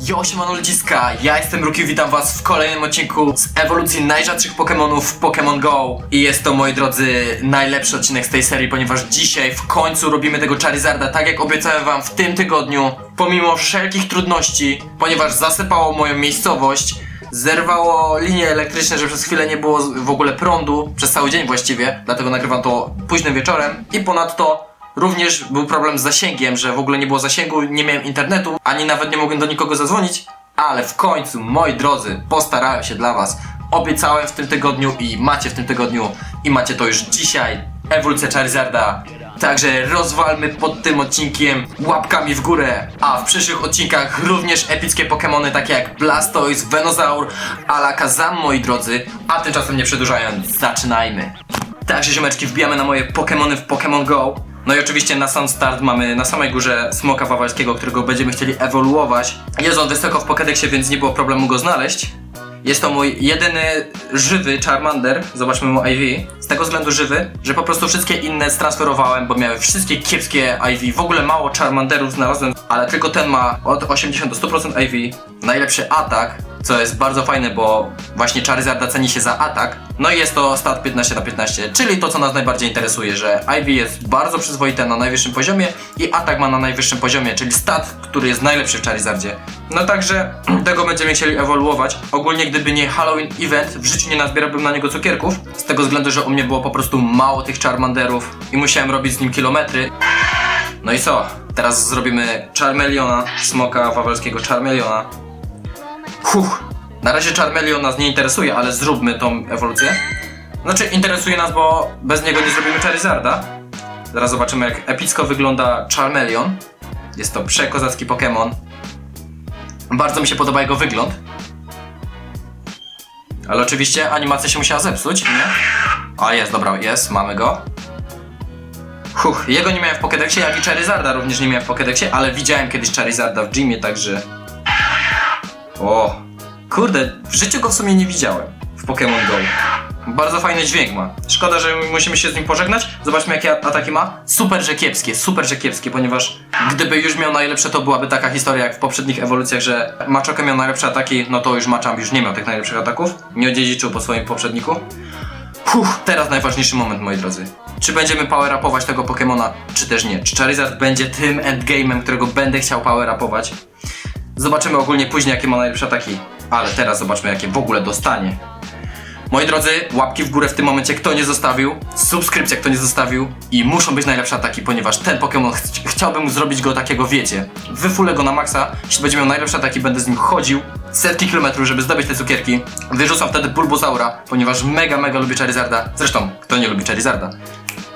Yo, siemano ludziska, ja jestem Ruki, witam was w kolejnym odcinku z ewolucji najrzadszych Pokémonów Pokémon GO. I jest to, moi drodzy, najlepszy odcinek z tej serii, ponieważ dzisiaj w końcu robimy tego Charizarda tak jak obiecałem wam w tym tygodniu Pomimo wszelkich trudności, ponieważ zasypało moją miejscowość Zerwało linie elektryczne, że przez chwilę nie było w ogóle prądu, przez cały dzień właściwie, dlatego nagrywam to późnym wieczorem. I ponadto Również był problem z zasięgiem, że w ogóle nie było zasięgu, nie miałem internetu, ani nawet nie mogłem do nikogo zadzwonić. Ale w końcu, moi drodzy, postarałem się dla was. Obiecałem w tym tygodniu i macie w tym tygodniu i macie to już dzisiaj. Ewolucja Charizarda. Także rozwalmy pod tym odcinkiem łapkami w górę. A w przyszłych odcinkach również epickie Pokémony takie jak Blastoise, Venusaur, Alakazam, moi drodzy. A tymczasem nie przedłużając, zaczynajmy. Także ziomeczki, wbijamy na moje Pokémony w Pokémon Go. No i oczywiście na sam start mamy na samej górze Smoka Wawalskiego, którego będziemy chcieli ewoluować. Jest on wysoko w Pokédexie, więc nie było problemu go znaleźć. Jest to mój jedyny żywy Charmander, zobaczmy mu IV. Z tego względu żywy, że po prostu wszystkie inne stransferowałem, bo miały wszystkie kiepskie IV. W ogóle mało Charmanderów znalazłem, ale tylko ten ma od 80 do 100% IV. Najlepszy atak, co jest bardzo fajne, bo właśnie Charizarda ceni się za atak. No i jest to stat 15 na 15, czyli to co nas najbardziej interesuje, że IV jest bardzo przyzwoite na najwyższym poziomie i atak ma na najwyższym poziomie, czyli stat, który jest najlepszy w Charizardzie. No także tego będziemy chcieli ewoluować. Ogólnie gdyby nie Halloween Event, w życiu nie nazbierałbym na niego cukierków, z tego względu, że u mnie było po prostu mało tych Charmanderów i musiałem robić z nim kilometry. No i co? Teraz zrobimy Charmeleona, smoka wawelskiego Charmeleona. Huch, na razie Charmeleon nas nie interesuje, ale zróbmy tą ewolucję. Znaczy, interesuje nas, bo bez niego nie zrobimy Charizarda. Zaraz zobaczymy, jak epicko wygląda Charmeleon. Jest to przekozacki Pokémon. Bardzo mi się podoba jego wygląd. Ale oczywiście animacja się musiała zepsuć, nie? A jest, dobra, jest, mamy go. Huch, jego nie miałem w Pokédexie, jak i Charizarda również nie miałem w Pokédexie, ale widziałem kiedyś Charizarda w gymie, także... O, kurde, w życiu go w sumie nie widziałem w Pokémon Go. Bardzo fajny dźwięk ma. Szkoda, że musimy się z nim pożegnać. Zobaczmy jakie ataki ma. Super, że kiepskie, super, że kiepskie, ponieważ gdyby już miał najlepsze, to byłaby taka historia jak w poprzednich ewolucjach, że Machoke miał najlepsze ataki, no to już Machamp już nie miał tych najlepszych ataków. Nie odziedziczył po swoim poprzedniku. Huh, teraz najważniejszy moment, moi drodzy. Czy będziemy power upować tego Pokemona, czy też nie? Czy Charizard będzie tym endgame'em, którego będę chciał power upować? Zobaczymy ogólnie później, jakie ma najlepsze ataki. Ale teraz zobaczmy, jakie w ogóle dostanie. Moi drodzy, łapki w górę w tym momencie, kto nie zostawił, subskrypcja, kto nie zostawił i muszą być najlepsze ataki, ponieważ ten Pokémon ch chciałbym zrobić go takiego, wiecie, wyfulę go na maksa, jeśli będzie miał najlepsze ataki, będę z nim chodził setki kilometrów, żeby zdobyć te cukierki. Wyrzucam wtedy Bulbosaura, ponieważ mega, mega lubię Charizarda. Zresztą, kto nie lubi Charizarda?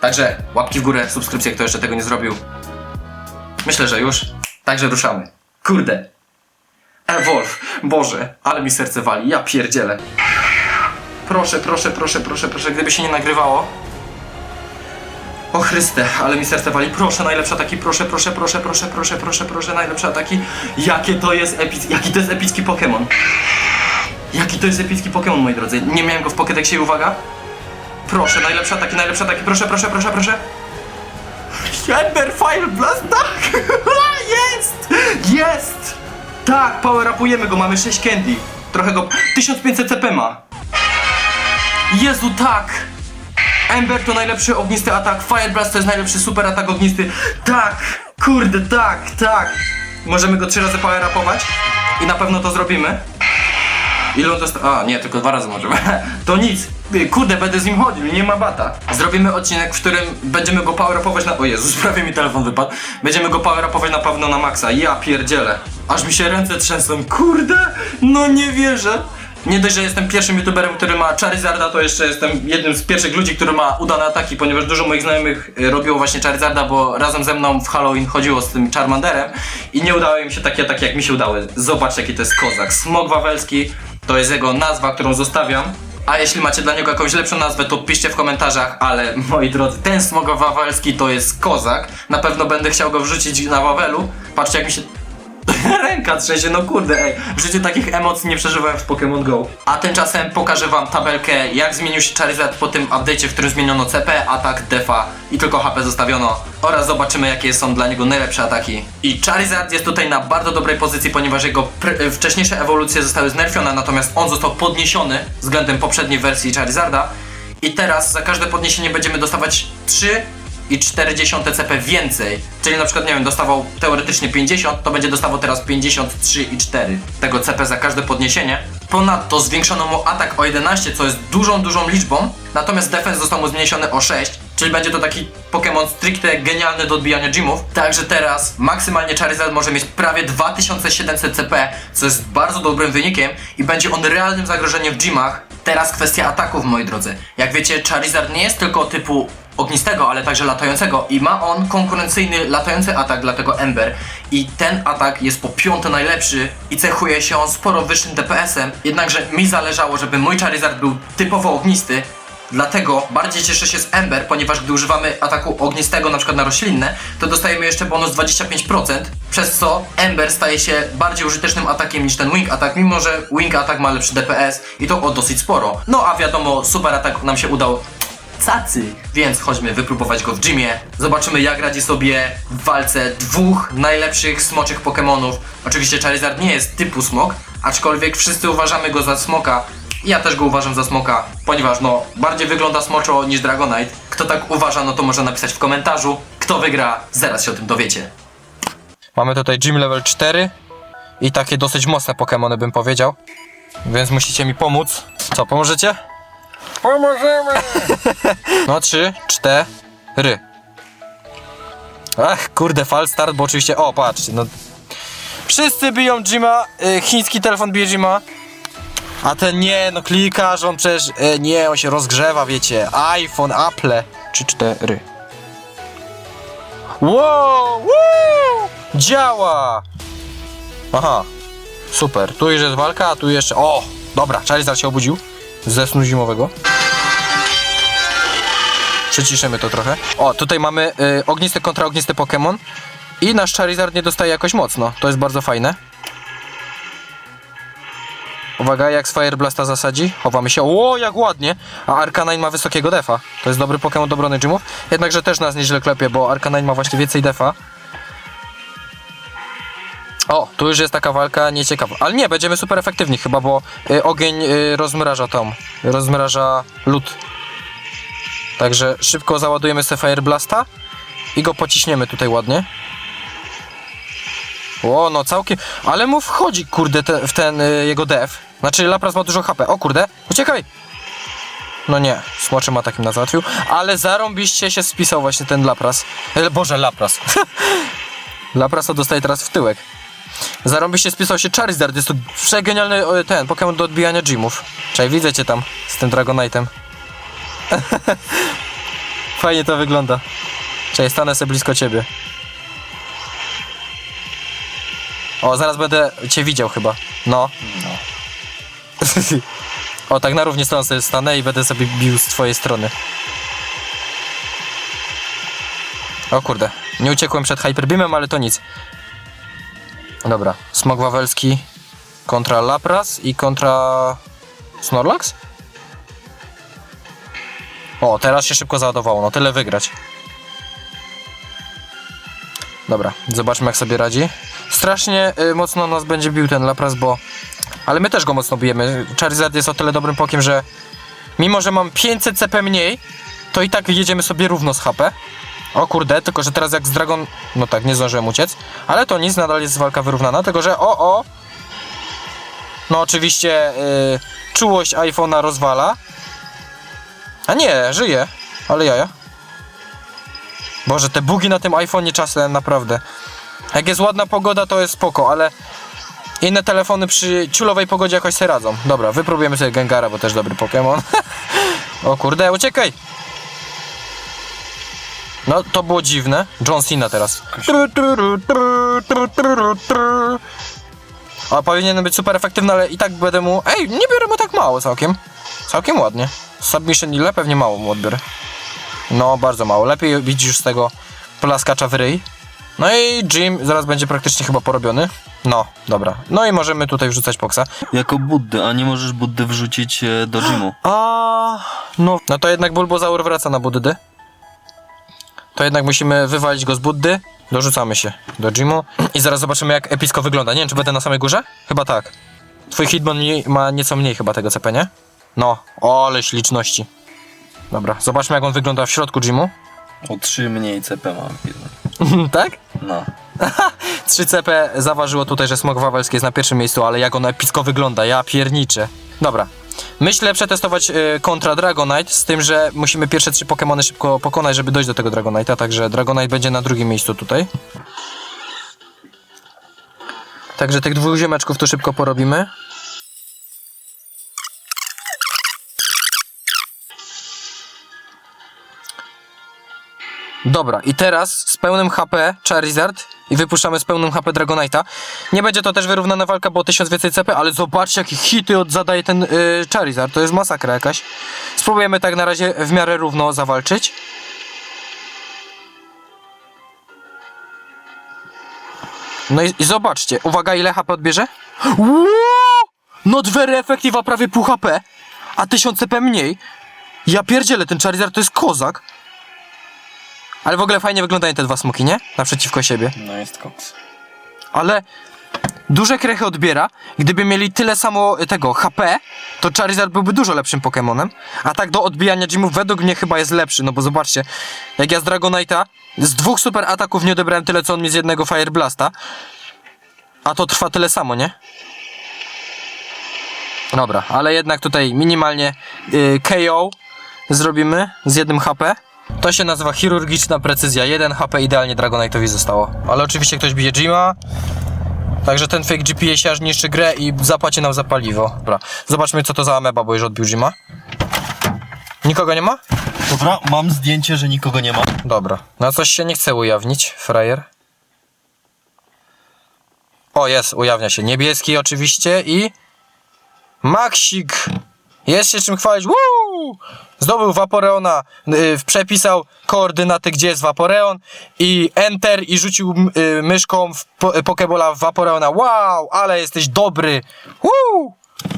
Także łapki w górę, subskrypcja, kto jeszcze tego nie zrobił. Myślę, że już. Także ruszamy. Kurde. Evolve. Boże, ale mi serce wali. Ja pierdzielę. Proszę, proszę, proszę, proszę, proszę, gdyby się nie nagrywało. O Chryste, ale mi serce wali. Proszę, najlepsze ataki, proszę, proszę, proszę, proszę, proszę, proszę, proszę, najlepsze ataki. Jakie to jest epicki, jaki to jest epicki Pokémon. Jaki to jest epicki Pokémon, moi drodzy. Nie miałem go w Pokédexie, uwaga. Proszę, najlepsze ataki, najlepsze ataki, proszę, proszę, proszę, proszę. Ember Fire Blast, tak! jest! Jest! Tak, power upujemy go, mamy 6 candy. Trochę go... 1500 CP ma. Jezu, tak! Ember to najlepszy ognisty atak, Fire Blast to jest najlepszy super atak ognisty. Tak! Kurde, tak, tak! Możemy go trzy razy power upować i na pewno to zrobimy. Ile on dosta... A, nie, tylko dwa razy możemy. To nic. Kurde, będę z nim chodził, nie ma bata. Zrobimy odcinek, w którym będziemy go power upować na... O Jezus, prawie mi telefon wypadł. Będziemy go power upować na pewno na maksa. Ja pierdzielę. Aż mi się ręce trzęsą. Kurde, no nie wierzę. Nie dość, że jestem pierwszym youtuberem, który ma Charizarda, to jeszcze jestem jednym z pierwszych ludzi, który ma udane ataki, ponieważ dużo moich znajomych y, robiło właśnie Charizarda, bo razem ze mną w Halloween chodziło z tym Charmanderem i nie udały im się takie ataki, jak mi się udały. Zobacz, jaki to jest kozak. Smog Wawelski to jest jego nazwa, którą zostawiam. A jeśli macie dla niego jakąś lepszą nazwę, to piszcie w komentarzach, ale moi drodzy, ten smog wawelski to jest kozak. Na pewno będę chciał go wrzucić na Wawelu. Patrzcie jak mi się... Ręka trzęsie, no kurde, ej. W życiu takich emocji nie przeżywałem w Pokémon Go. A tymczasem pokażę wam tabelkę, jak zmienił się Charizard po tym update'cie, w którym zmieniono CP, atak, defa i tylko HP zostawiono. Oraz zobaczymy, jakie są dla niego najlepsze ataki. I Charizard jest tutaj na bardzo dobrej pozycji, ponieważ jego pr- wcześniejsze ewolucje zostały znerfione, natomiast on został podniesiony względem poprzedniej wersji Charizarda. I teraz za każde podniesienie będziemy dostawać 3 i 40 CP więcej. Czyli na przykład, nie wiem, dostawał teoretycznie 50, to będzie dostawał teraz 53 i 4 tego CP za każde podniesienie. Ponadto zwiększono mu atak o 11, co jest dużą, dużą liczbą, natomiast defense został mu zmniejszony o 6, czyli będzie to taki Pokémon stricte genialny do odbijania gymów. Także teraz maksymalnie Charizard może mieć prawie 2700 CP, co jest bardzo dobrym wynikiem i będzie on realnym zagrożeniem w gymach. Teraz kwestia ataków, moi drodzy. Jak wiecie, Charizard nie jest tylko typu ognistego, ale także latającego. I ma on konkurencyjny latający atak dla tego Ember. I ten atak jest po piąty najlepszy i cechuje się on sporo wyższym DPS-em, jednakże mi zależało, żeby mój Charizard był typowo ognisty, Dlatego bardziej cieszę się z Ember, ponieważ gdy używamy ataku ognistego na przykład na roślinne, to dostajemy jeszcze bonus 25%, przez co Ember staje się bardziej użytecznym atakiem niż ten Wing Attack, mimo że Wing Attack ma lepszy DPS i to o dosyć sporo. No a wiadomo, super atak nam się udał cacy, więc chodźmy wypróbować go w gymie. Zobaczymy jak radzi sobie w walce dwóch najlepszych smoczych Pokémonów. Oczywiście Charizard nie jest typu smok, aczkolwiek wszyscy uważamy go za smoka. Ja też go uważam za smoka, ponieważ no bardziej wygląda smoczo niż Dragonite. Kto tak uważa, no to może napisać w komentarzu. Kto wygra, zaraz się o tym dowiecie. Mamy tutaj gym level 4 i takie dosyć mocne Pokémony bym powiedział. Więc musicie mi pomóc. Co, pomożecie? Pomożemy! No, 3, 4. Ach, kurde, fal start, bo oczywiście. O, patrzcie, no. Wszyscy biją Jima, y, chiński telefon bije Jima. A ten nie, no klika, że on przecież. Y, nie, on się rozgrzewa, wiecie. iPhone, Apple. 3, 4. Wow! Woo! Działa! Aha, super. Tu już jest walka, a tu jeszcze. O! Dobra, Charizard się obudził ze snu zimowego. Przyciszymy to trochę. O, tutaj mamy y, ognisty kontra ognisty Pokémon. I nasz Charizard nie dostaje jakoś mocno. To jest bardzo fajne. Uwaga, jak z Fire Blasta zasadzi. Chowamy się. O, jak ładnie! A Arcanine ma wysokiego defa. To jest dobry Pokémon do obrony gymów. Jednakże też nas nieźle klepie, bo Arcanine ma właśnie więcej defa. O, tu już jest taka walka nieciekawa. Ale nie, będziemy super efektywni chyba, bo y, ogień y, rozmraża tą. Rozmraża lód. Także szybko załadujemy sobie Fire Blasta i go pociśniemy tutaj ładnie. O, no całkiem. Ale mu wchodzi, kurde, te, w ten y, jego def. Znaczy, Lapras ma dużo HP. O kurde, uciekaj! No nie, smoczy ma takim na załatwił. Ale zarąbiście się spisał właśnie ten Lapras. E, Boże, Lapras. Laprasa dostaje teraz w tyłek. Zarąbiście spisał się Charizard. Jest to przegenialny o, ten Pokémon do odbijania gymów. Czekaj, widzę cię tam z tym Dragonite'em. Fajnie to wygląda. Czekaj, stanę sobie blisko ciebie. O, zaraz będę cię widział chyba. No. o, tak na równi stronę sobie stanę i będę sobie bił z twojej strony. O kurde, nie uciekłem przed Hyperbeamem, ale to nic. Dobra, Smog Wawelski kontra Lapras i kontra Snorlax? O, teraz się szybko załadowało, no tyle wygrać. Dobra, zobaczmy jak sobie radzi. Strasznie y, mocno nas będzie bił ten Lapras, bo... Ale my też go mocno bijemy. Charizard jest o tyle dobrym pokiem, że mimo, że mam 500 CP mniej, to i tak jedziemy sobie równo z HP. O kurde, tylko że teraz jak z Dragon... No tak, nie zdążyłem uciec. Ale to nic, nadal jest walka wyrównana, tylko że o, o... No oczywiście y, czułość iPhone'a rozwala. A nie, żyje. Ale jaja. Boże, te bugi na tym iPhone'ie czasem naprawdę. Jak jest ładna pogoda, to jest spoko, ale inne telefony przy ciulowej pogodzie jakoś sobie radzą. Dobra, wypróbujemy sobie Gengara, bo też dobry Pokémon. o kurde, uciekaj! No, to było dziwne. John Cena teraz. A powinien być super efektywny, ale i tak będę mu... Ej, nie biorę mu tak mało całkiem. Całkiem ładnie. Submission ile? Pewnie mało mu odbiorę. No, bardzo mało. Lepiej już z tego plaskacza w ryj. No i Jim zaraz będzie praktycznie chyba porobiony. No, dobra. No i możemy tutaj wrzucać Poksa. Jako Buddy, a nie możesz Buddy wrzucić e, do gymu. A, no. No to jednak Bulbozaur wraca na Buddy. To jednak musimy wywalić go z Buddy. Dorzucamy się do gymu. I zaraz zobaczymy jak epicko wygląda. Nie wiem, czy będę na samej górze? Chyba tak. Twój mniej, ma nieco mniej chyba tego CP, nie? No, ole śliczności. Dobra, zobaczmy jak on wygląda w środku gymu. O 3 mniej CP mam. tak? No. 3 CP zaważyło tutaj, że Smok Wawelski jest na pierwszym miejscu, ale jak on epicko wygląda, ja pierniczę. Dobra. Myślę przetestować y, kontra Dragonite, z tym, że musimy pierwsze trzy Pokémony szybko pokonać, żeby dojść do tego Dragonite'a, także Dragonite będzie na drugim miejscu tutaj. Także tych dwóch ziomeczków tu szybko porobimy. Dobra, i teraz z pełnym HP Charizard i wypuszczamy z pełnym HP Dragonite'a. Nie będzie to też wyrównana walka, bo 1000 więcej CP, ale zobaczcie jakie hity zadaje ten y, Charizard, to jest masakra jakaś. Spróbujemy tak na razie w miarę równo zawalczyć. No i, i zobaczcie, uwaga ile HP odbierze? Ło! Not very effective, a prawie pół HP, a 1000 CP mniej. Ja pierdzielę, ten Charizard to jest kozak. Ale w ogóle fajnie wyglądają te dwa smoki, nie? Naprzeciwko siebie. No jest koks. Ale duże krechy odbiera. Gdyby mieli tyle samo tego HP, to Charizard byłby dużo lepszym Pokemonem. A tak do odbijania gymów według mnie chyba jest lepszy, no bo zobaczcie, jak ja z Dragonite'a z dwóch super ataków nie odebrałem tyle, co on mi z jednego Fire Blasta. A to trwa tyle samo, nie? Dobra, ale jednak tutaj minimalnie y, KO zrobimy z jednym HP. To się nazywa chirurgiczna precyzja. 1 HP idealnie Dragonite'owi zostało. Ale oczywiście ktoś bije Jima. Także ten fake GPS aż niszczy grę i zapłaci nam za paliwo. Dobra, zobaczmy co to za ameba, bo już odbił Jima. Nikogo nie ma? Dobra, mam zdjęcie, że nikogo nie ma. Dobra. No coś się nie chce ujawnić, frajer. O, jest, ujawnia się. Niebieski oczywiście i... Maxik! Jest się czym chwalić. Woo! Zdobył Vaporeona, yy, przepisał koordynaty, gdzie jest Vaporeon i Enter i rzucił yy, myszką w po, y, Pokebola w Vaporeona. Wow, ale jesteś dobry. Woo!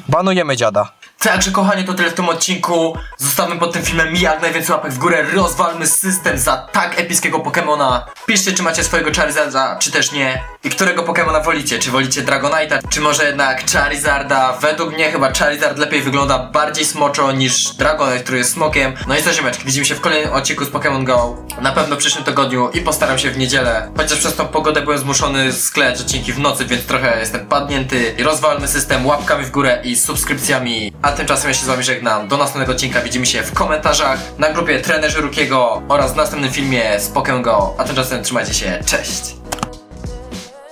Banujemy dziada. Także kochani, to tyle w tym odcinku. Zostawmy pod tym filmem jak najwięcej łapek w górę. Rozwalmy system za tak epickiego Pokemona. Piszcie, czy macie swojego Charizarda, czy też nie. I którego Pokemona wolicie? Czy wolicie Dragonite'a, czy może jednak Charizarda? Według mnie chyba Charizard lepiej wygląda bardziej smoczo niż Dragonite, który jest smokiem. No i co ziomeczki, widzimy się w kolejnym odcinku z Pokémon Go. Na pewno w przyszłym tygodniu i postaram się w niedzielę. Chociaż przez tą pogodę byłem zmuszony sklejać odcinki w nocy, więc trochę jestem padnięty. I rozwalmy system łapkami w górę i subskrypcjami. A tymczasem ja się z wami żegnam. Do następnego odcinka widzimy się w komentarzach, na grupie Trenerzy Rukiego oraz w następnym filmie z Pokémon Go. A tymczasem trzymajcie się, cześć!